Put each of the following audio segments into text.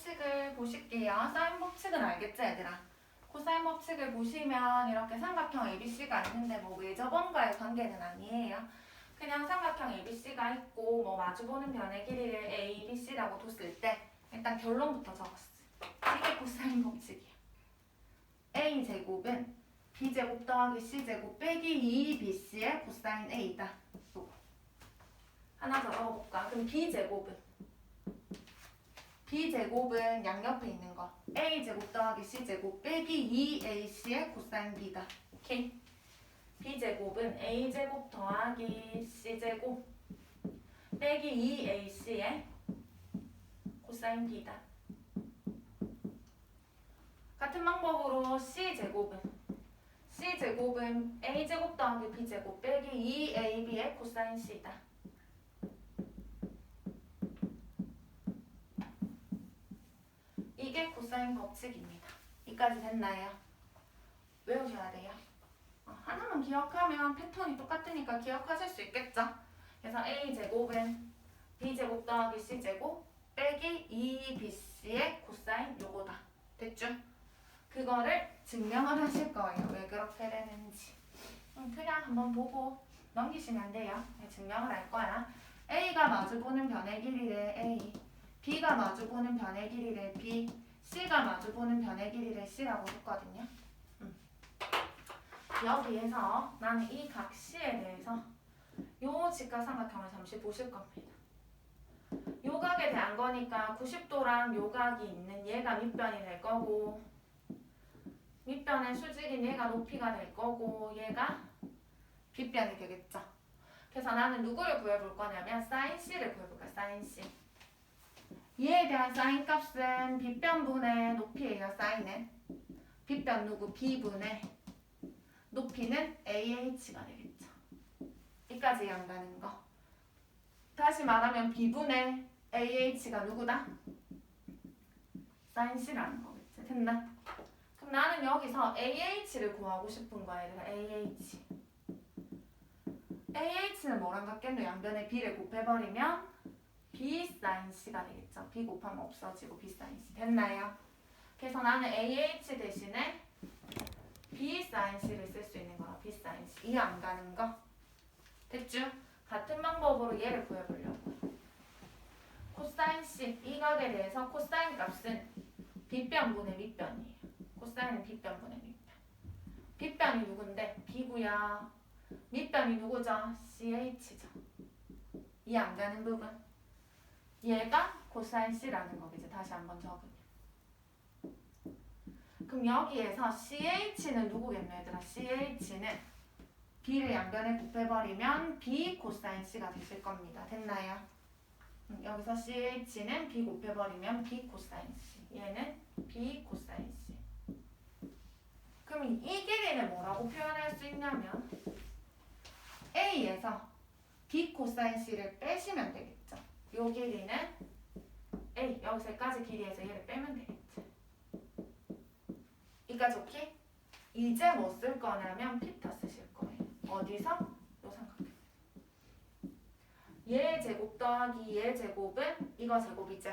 법칙을 보실게요. 사인 법칙은 알겠지 얘들아? 코사인 법칙을 보시면 이렇게 삼각형 ABC가 있는데 뭐 외접원과의 관계는 아니에요. 그냥 삼각형 ABC가 있고 뭐 마주보는 변의 길이를 A, B, C라고 뒀을 때 일단 결론부터 적었어. 이게 코사인 법칙이야. A 제곱은 B 제곱 더하기 C 제곱 빼기 2BC의 코사인 A다. 하나 더 적어볼까? 그럼 B 제곱은 B 제곱은 양옆에 있는 거 A 제곱 더하기 C 제곱 빼기 2AC의 코사인 B다. 오케이. B 제곱은 A 제곱 더하기 C 제곱 빼기 2AC의 코사인 B다. 같은 방법으로 C 제곱은 C 제곱은 A 제곱 더하기 B 제곱 빼기 2AB의 코사인 C다. 이게 코사인 법칙입니다. 이까지 됐나요? 외우셔야 돼요. 어, 하나만 기억하면 패턴이 똑같으니까 기억하실 수 있겠죠? 그래서 A 제곱은 B 제곱 더하기 C 제곱 빼기 2BC의 코사인 요거다. 됐죠? 그거를 증명을 하실 거예요. 왜 그렇게 되는지. 음, 그냥 한번 보고 넘기시면 돼요. 네, 증명을 할 거야. A가 마주보는 변의 길이래 A. B가 마주보는 변의 길이래 B, C가 마주보는 변의 길이래 C라고 했거든요. 음. 여기에서 나는 이 각 C에 대해서 요 직각삼각형을 잠시 보실 겁니다. 요 각에 대한 거니까 90도랑 요 각이 있는 얘가 밑변이 될 거고 밑변의 수직인 얘가 높이가 될 거고 얘가 빗변이 되겠죠. 그래서 나는 누구를 구해볼 거냐면 사인 C를 구해볼 거야. 사인 C. 얘에 대한 사인 값은 빗변분의 높이예요. 사인은 빗변 누구 B분의 높이는 AH가 되겠죠. 이까지 양가는 거. 다시 말하면 B분의 AH가 누구다? 사인 C라는 거겠지. 됐나? 그럼 나는 여기서 AH를 구하고 싶은 거야. 얘들아. AH. AH는 뭐랑 같겠노? 양변에 B를 곱해버리면 B 사인 C가 되겠죠. B 곱하면 없어지고 B 사인 C 됐나요? 그래서 나는 AH 대신에 B 사인 C를 쓸 수 있는 사인 C 이해 안 가는 거 됐죠? 같은 방법으로 얘를 구해보려고 코사인 C 이 각에 대해서 코사인 값은 빗변분의 밑변이에요. 코사인은 빗변분의 밑변. 빗변이 누군데? B구야. 밑변이 누구죠? CH죠. 이해 안 가는 부분? 얘가 코사인 C라는 거겠지. 다시 한번 적으면. 그럼 여기에서 CH는 누구겠노 얘들아? CH는 B를 양변에 곱해버리면 B 코사인 C가 되실 겁니다. 됐나요? 음, 여기서 CH는 B 곱해버리면 B 코사인 C. 얘는 B 코사인 C. 그럼 이 길이를 뭐라고 표현할 수 있냐면 A에서 B 코사인 C를 빼시면 되겠죠. 요 길이는 A 여기서까지 길이에서 얘를 빼면 되겠지. 이까지 오케이? 이제 뭐쓸 거냐면 피타 쓰실 거예요. 어디서? 요 삼각형. 얘 제곱 더하기 얘 제곱은 이거 제곱이죠.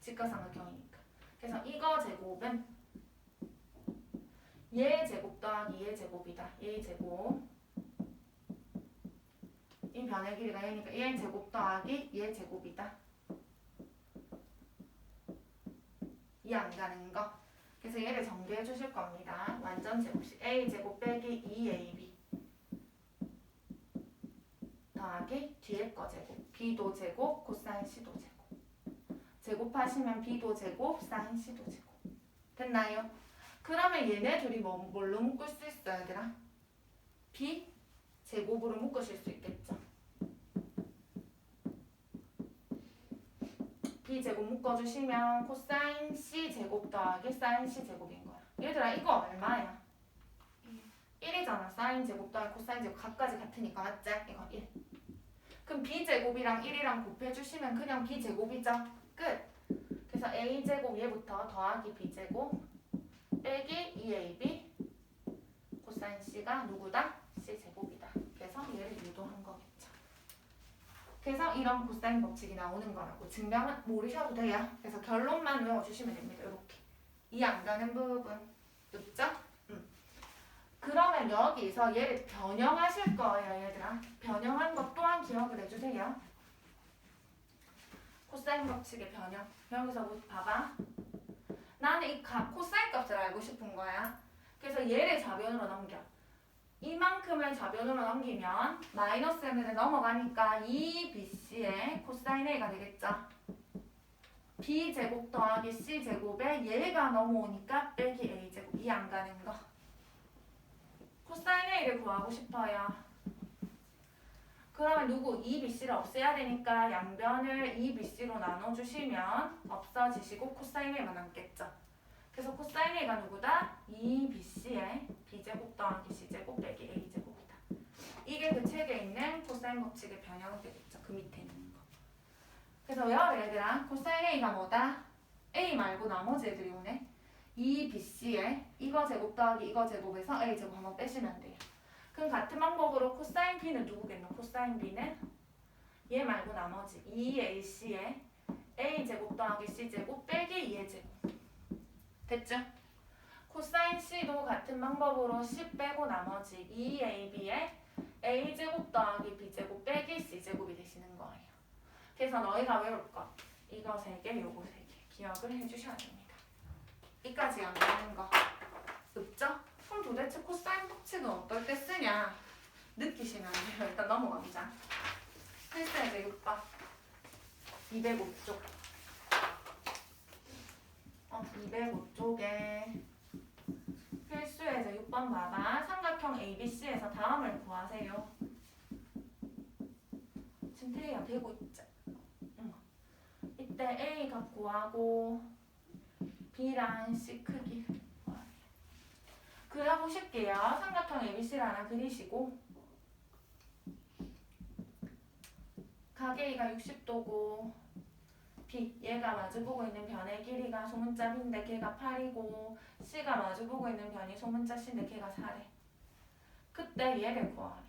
직각삼각형이니까. 그래서 이거 제곱은 얘 제곱 더하기 얘 제곱이다. 얘 제곱. 이 변의 길이가 얘니까 얘 제곱 더하기 얘 제곱이다. 이해 안 가는 거. 그래서 얘를 정리해 주실 겁니다. 완전 제곱식 a 제곱 빼기 2ab 더하기 뒤에 거 제곱 b도 제곱 코사인 c도 제곱 제곱하시면 b도 제곱 사인 c도 제곱 됐나요? 그러면 얘네 둘이 뭐, 뭘로 묶을 수 있어요 얘들아? b 제곱으로 묶으실 수 있겠죠 b 제곱 묶어주시면 코사인 c 제곱 더하기 사인 c 제곱인 거야. 얘들아 이거 얼마야? 1이잖아. 사인 제곱 더하기 코사인 제곱 각까지 같으니까 맞지? 이거 1 그럼 b 제곱이랑 1이랑 곱해주시면 그냥 b 제곱이죠? 끝. 그래서 a 제곱 얘부터 더하기 b 제곱 빼기 2ab 코사인 c가 누구다? c 제곱이다. 그래서 얘를 유도한 거겠죠 그래서 이런 코사인 법칙이 나오는 거라고 증명은 모르셔도 돼요. 그래서 결론만 외워주시면 됩니다. 이렇게 이안 가는 부분 있죠? 음. 그러면 여기서 얘를 변형하실 거예요, 얘들아. 변형한 것 또한 기억을 해주세요. 코사인 법칙의 변형. 여기서 뭐 봐봐. 나는 이 값, 코사인 값을 알고 싶은 거야. 그래서 얘를 좌변으로 넘겨. 이만큼을 좌변으로 넘기면 마이너스 m을 넘어가니까 2bc의 코사인 a가 되겠죠. b제곱 더하기 c제곱에 얘가 넘어오니까 빼기 a제곱 이 안 가는 거. 코사인 a를 구하고 싶어요. 그러면 누구 2bc를 없애야 되니까 양변을 2bc로 나눠주시면 없어지시고 코사인 a만 남겠죠. 그래서 코사인 a가 누구다? 2bc의 b제곱 더하기 c제곱 빼기 a제곱이다. 이게 그 책에 있는 코사인 법칙의 변형이 되겠죠. 그 밑에 있는 거. 그래서 외워라 얘들아. 코사인 a가 뭐다? a 말고 나머지 애들이 오네. 2bc의 이거 제곱 더하기 이거 제곱에서 a 제곱 한번 빼시면 돼요. 그럼 같은 방법으로 코사인 b는 누구겠노? 코사인 b는 얘 말고 나머지 2ac의 a 제곱 더하기 c 제곱 빼기 2의 제곱. 됐죠? 코사인 C도 같은 방법으로 C 빼고 나머지 2AB의 A제곱 더하기 B제곱 빼기 C제곱이 되시는 거예요. 그래서 너희가 외울 것 이거 세 개, 요거 세개 기억을 해주셔야 됩니다. 이까지 안 되는 거 없죠? 그럼 도대체 코사인 법칙은 어떨 때 쓰냐 느끼시면 안 돼요. 일단 넘어가보자. 필수의 6번 205쪽 어, 205쪽에 필수의 제 6번 봐봐. 삼각형 ABC에서 다음을 구하세요. 지금 테이가 되고 있지? 응. 이때 A 값 구하고 B랑 C 크기. 그려보실게요. 삼각형 ABC를 하나 그리시고 가게이가 60도고 얘가 마주보고 있는 변의 길이가 소문자 B인데 걔가 8이고 C가 마주보고 있는 변이 소문자 C인데 걔가 4래. 그때 얘를 구하래.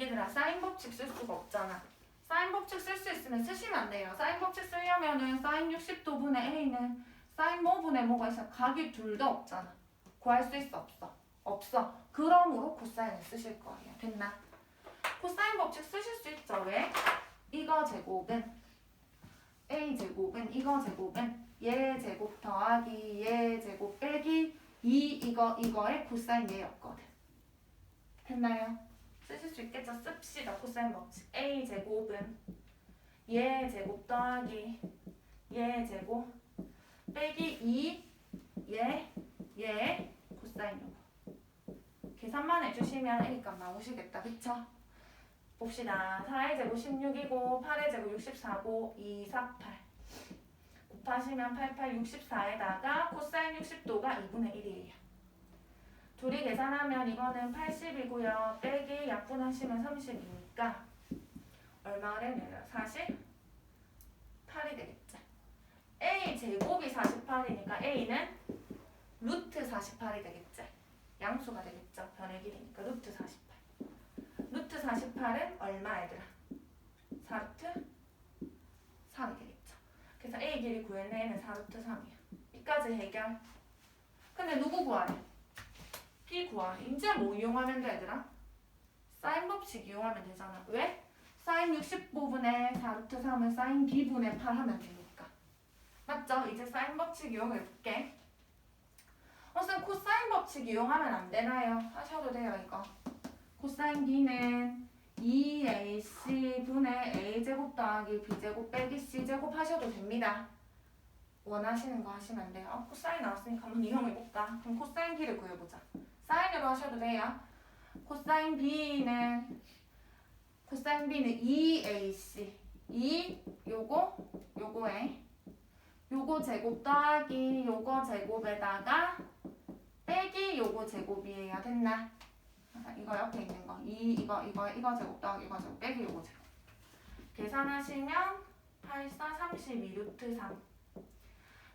얘들아 사인 법칙 쓸 수가 없잖아. 사인 법칙 쓸 수 있으면 쓰시면 안 돼요. 사인 법칙 쓰려면은 사인 60도분의 A는 사인 뭐분의 뭐가 있어. 각이 둘 다 없잖아. 구할 수 있어? 없어? 없어. 그러므로 코사인을 쓰실 거예요. 됐나? 코사인 법칙 쓰실 수 있죠? 왜? 이거 제곱은 a 제곱은 이거 제곱은 얘 제곱 더하기 얘 제곱 빼기 2 이거 이거의 코사인 얘였거든. 됐나요? 쓰실 수 있겠죠? 씁시다 코사인 법칙. a 제곱은 얘 제곱 더하기 얘 제곱 빼기 2얘얘 코사인 요거. 계산만 해주시면 a 값 나오시겠다. 그쵸? 봅시다. 4의 제곱 16이고 8의 제곱 64고 2, 4, 8 곱하시면 88, 64에다가 코사인 60도가 2분의 1이에요. 둘이 계산하면 이거는 80이고요. 빼기 약분하시면 30이니까 얼마가 되냐면 48이 되겠죠. A 제곱이 48이니까 A는 루트 48이 되겠죠. 양수가 되겠죠. 변의 길이니까 루트 48. 루트 48은 얼마 얘들아? 4루트 3이 되겠죠. 그래서 A 길이 구했는 A는 4루트 3이야. 이까지 해결. 근데 누구 구하래? B 구하래. 이제 뭐 이용하면 돼 얘들아? 사인 법칙 이용하면 되잖아. 왜? 사인 60부분의 4루트 3은 사인 B분의 8 하면 되니까. 맞죠? 이제 사인 법칙 이용해 볼게. 어, 쌤 코사인 법칙 이용하면 안 되나요? 하셔도 돼요 이거. 코사인 B는 2AC분의 A제곱 더하기 B제곱 빼기 C제곱 하셔도 됩니다. 원하시는 거 하시면 안 돼요. 어, 코사인 나왔으니까 한번 이용해볼까? 그럼 코사인 B를 구해보자. 사인으로 하셔도 돼요. 코사인 B는 코사인 B는 2AC 2 요거 요거에 요거 제곱 더하기 요거 제곱에다가 빼기 요거 제곱이에요. 됐나? 아, 이거 옆에 있는 거. 이 이거 이거 이거 제곱 더하기 이거 제곱 빼기 요거 제곱. 계산하시면 8, 4, 32 루트 3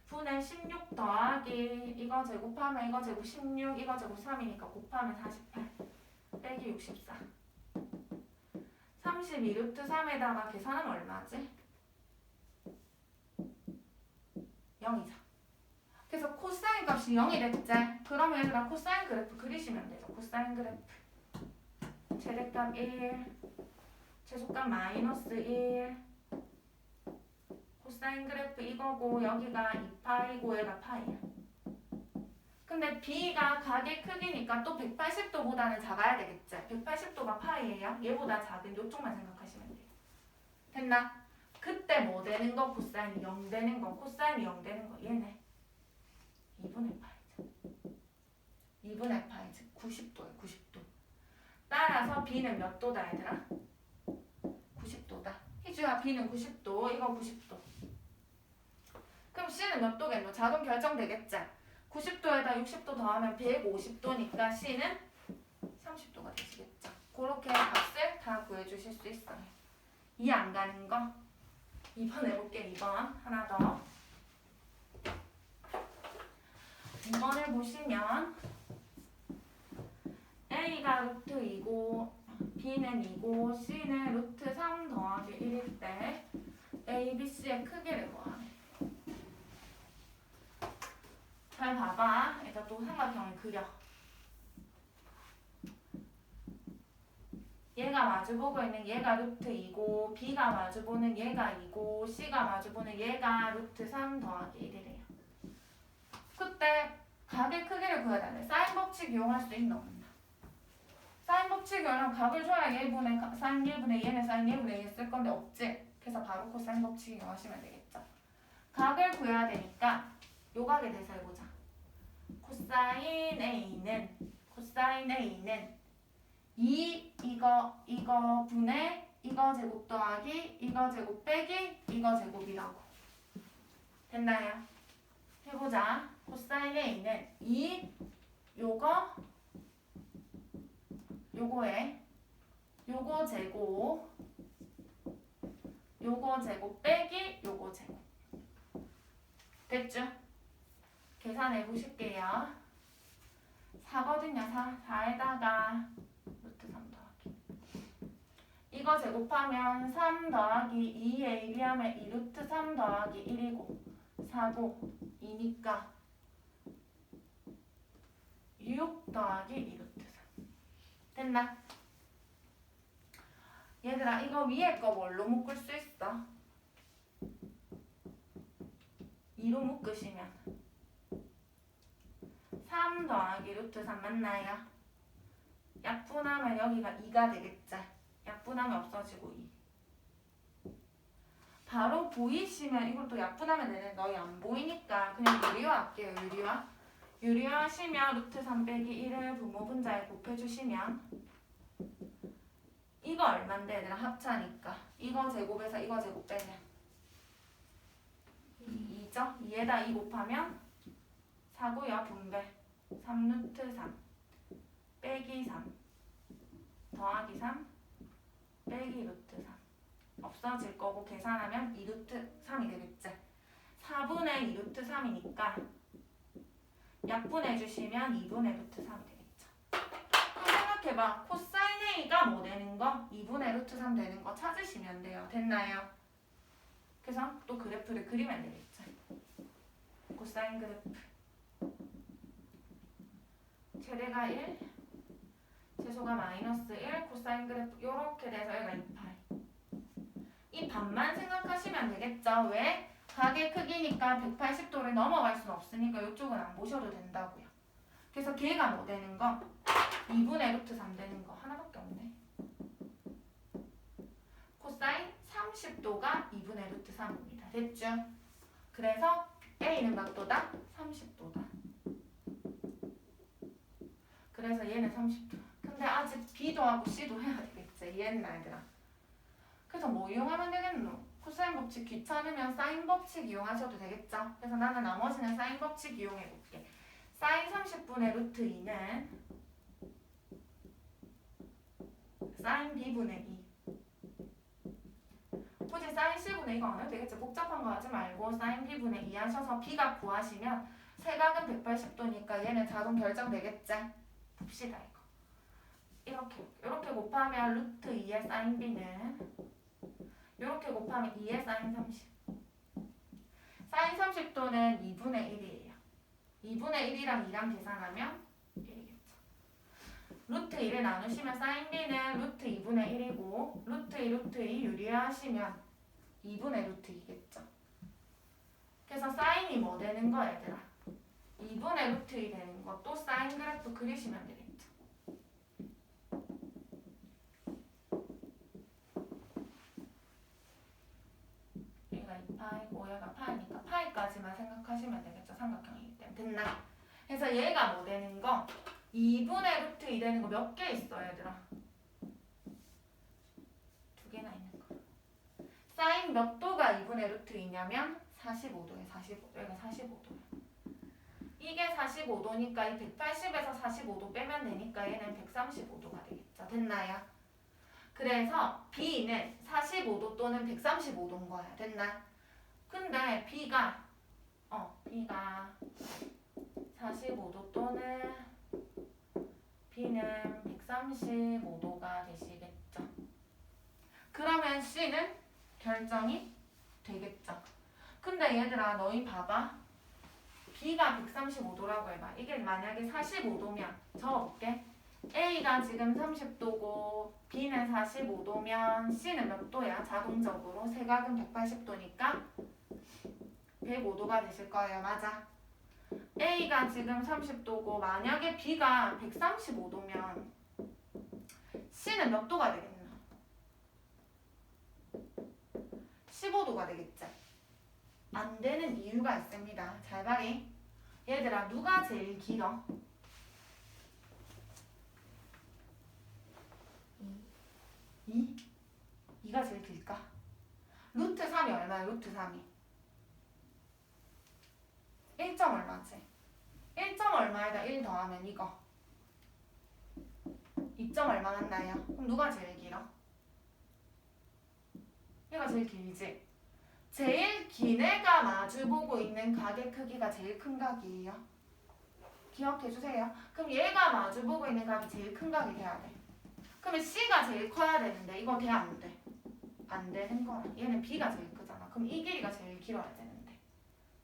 분의 16 더하기 이거 제곱하면 이거 제곱 16 이거 제곱 3이니까 곱하면 48 빼기 64 32 루트 3에다가 계산하면 얼마지? 0이죠. 값이 0이 됐지? 그러면 얘들아 코사인 그래프 그리시면 되죠. 코사인 그래프. 최대값 1, 최소값 마이너스 1, 코사인 그래프 이거고 여기가 2파이고 얘가 파이야. 근데 B가 각의 크기니까 또 180도보다는 작아야 되겠지? 180도가 파이예요. 얘보다 작은 요쪽만 생각하시면 돼요. 됐나? 그때 뭐 되는 거? 코사인이 0 되는 거. 코사인이 0 되는 거. 얘네. 2분의 파이죠. 2분의 파이 즉 90도예요. 90도. 따라서 B는 몇 도다 얘들아? 90도다. 희주야 B는 90도. 이거 90도. 그럼 C는 몇 도겠노? 자동 결정되겠지? 90도에다 60도 더하면 150도니까 C는 30도가 되시겠죠. 그렇게 값을 다 구해주실 수 있어요. 이안 가는 거 2번 해볼게 2번 하나 더 2번을 보시면 A가 루트 2고 B는 2고 C는 루트 3 더하기 1일 때 A, B, C의 크기를 구하래. 잘 봐봐. 일단 또 삼각형을 그려. 얘가 마주보고 있는 얘가 루트 2고 B가 마주보는 얘가 2고 C가 마주보는 얘가 루트 3 더하기 1이래요. 그때 각의 크기를 구해야 돼. 사인 법칙 이용할 수 있나 없나? 사인 법칙 이용하면 각을 줘야 1분의 가- 사인 1분의 얘는 사인 1분의 2쓸 건데 없지? 그래서 바로 코사인 법칙 이용하시면 되겠죠. 각을 구해야 되니까 요각에 대해서 해보자. 코사인 A는 코사인 A는 2 이거 이거 분의 이거 제곱 더하기 이거 제곱 빼기 이거 제곱이라고 됐나요? 해보자. 코사인 A는 2 요거 요거에 요거 제곱 요거 제곱 빼기 요거 제곱 됐죠? 계산해 보실게요. 4거든요. 4. 4에다가 루트 3 더하기. 이거 제곱하면 3 더하기 2에 1이 하면 2 루트 3 더하기 1이고 4고 2니까 6 더하기 2 루트 3. 됐나? 얘들아 이거 위에 거 뭘로 묶을 수 있어? 2로 묶으시면 3 더하기 루트 3 맞나요? 약분하면 여기가 2가 되겠죠? 약분하면 없어지고 2 바로 보이시면 이것도 약분하면 되는데 너희 안 보이니까 그냥 유리화 할게요 유리화 유리화 하시면 루트 3 빼기 1을 분모 분자에 곱해주시면 이거 얼만데? 얘들아 합차니까. 이거 제곱에서 이거 제곱 빼면. 2죠? 2에다 2 곱하면 4고요 분배. 3루트 3 빼기 3 더하기 3 빼기 루트 3 없어질 거고 계산하면 2루트 3이 되겠지. 4분의 2루트 3이니까 약분해 주시면 2분의 루트 3이 되겠죠 생각해봐 코사인 A가 뭐 되는 거? 2분의 루트 3 되는 거 찾으시면 돼요 됐나요? 그래서 또 그래프를 그리면 되겠죠 코사인 그래프 최대가 1, 최소가 마이너스 1, 코사인 그래프 이렇게 돼서 얘가 2파이. 이 반만 생각하시면 되겠죠. 왜? 각의 크기니까 180도를 넘어갈 수는 없으니까 이쪽은 안 보셔도 된다고요. 그래서 걔가 뭐 되는 거? 2분의 루트 3 되는 거 하나밖에 없네. 코사인 30도가 2분의 루트 3입니다. 됐죠? 그래서 A는 몇 도다? 30도다. 그래서 얘는 30도. 근데 아직 B도 하고 C도 해야 되겠지. 얘는 얘들아. 그래서 뭐 이용하면 되겠노? 코사인 법칙 귀찮으면 사인 법칙 이용하셔도 되겠죠? 그래서 나는 나머지는 사인 법칙 이용해 볼게. 사인 30분의 루트 2는 사인 B분의 2. 굳이 사인 C분의 2가 안 해도 되겠지? 복잡한 거 하지 말고 사인 B분의 2 하셔서 B가 구하시면 세각은 180도니까 얘는 자동 결정되겠지? 봅시다 이거. 이렇게 이렇게 곱하면 루트 2의 사인 b는 이렇게 곱하면 2의 사인 30 사인 30도는 2분의 1이에요. 2분의 1이랑 2랑 계산하면 1이겠죠. 루트 1을 나누시면 사인 b는 루트 2분의 1이고 루트 2 루트 2 유리하시면 2분의 루트 2겠죠. 그래서 사인이 뭐 되는 거야 얘들아? 2분의 루트 2 되는 것도 사인 그래프 그리시면 되겠 3회까지만 생각하시면 되겠죠. 삼각형이기 때문에. 됐나? 그래서 얘가 뭐 되는 거? 2분의 루트 2 되는 거 몇 개 있어 얘들아? 두 개나 있는 거. 사인 몇 도가 2분의 루트 2냐면 45도에 45도. 얘가 45도야. 이게 45도니까 이 180에서 45도 빼면 되니까 얘는 135도가 되겠죠. 됐나요? 그래서 B는 45도 또는 135도인 거야. 됐나? 근데 B가 어 B가 45도 또는 B는 135도가 되시겠죠. 그러면 C는 결정이 되겠죠. 근데 얘들아 너희 봐봐. B가 135도라고 해봐. 이게 만약에 45도면 적어볼게. A가 지금 30도고 B는 45도면 C는 몇 도야? 자동적으로 세각은 180도니까 105도가 되실 거예요. 맞아. A가 지금 30도고 만약에 B가 135도면 C는 몇 도가 되겠나? 15도가 되겠지. 안 되는 이유가 있습니다. 잘 봐리. 얘들아 누가 제일 길어? 2? 2가 제일 길까? 루트 3이 얼마야? 루트 3이 1점 얼마지? 1점 얼마에다 1 더하면 이거 2점 얼마 맞나요? 그럼 누가 제일 길어? 얘가 제일 길지? 제일 긴 애가 마주보고 있는 각의 크기가 제일 큰 각이에요 기억해 주세요 그럼 얘가 마주보고 있는 각이 제일 큰 각이 돼야 돼 그러면 C가 제일 커야 되는데 이건 돼안 돼? 안 되는 거야. 얘는 B가 제일 크잖아. 그럼 이 길이가 제일 길어야 되는데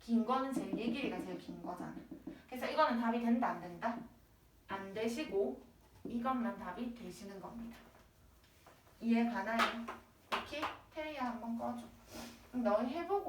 긴 거는 제일 이 길이가 제일 긴 거잖아. 그래서 이거는 답이 된다 안 된다? 안 되시고 이것만 답이 되시는 겁니다. 이해 가나요? 오케이? 테리야 한번 꺼줘. 너희 해보고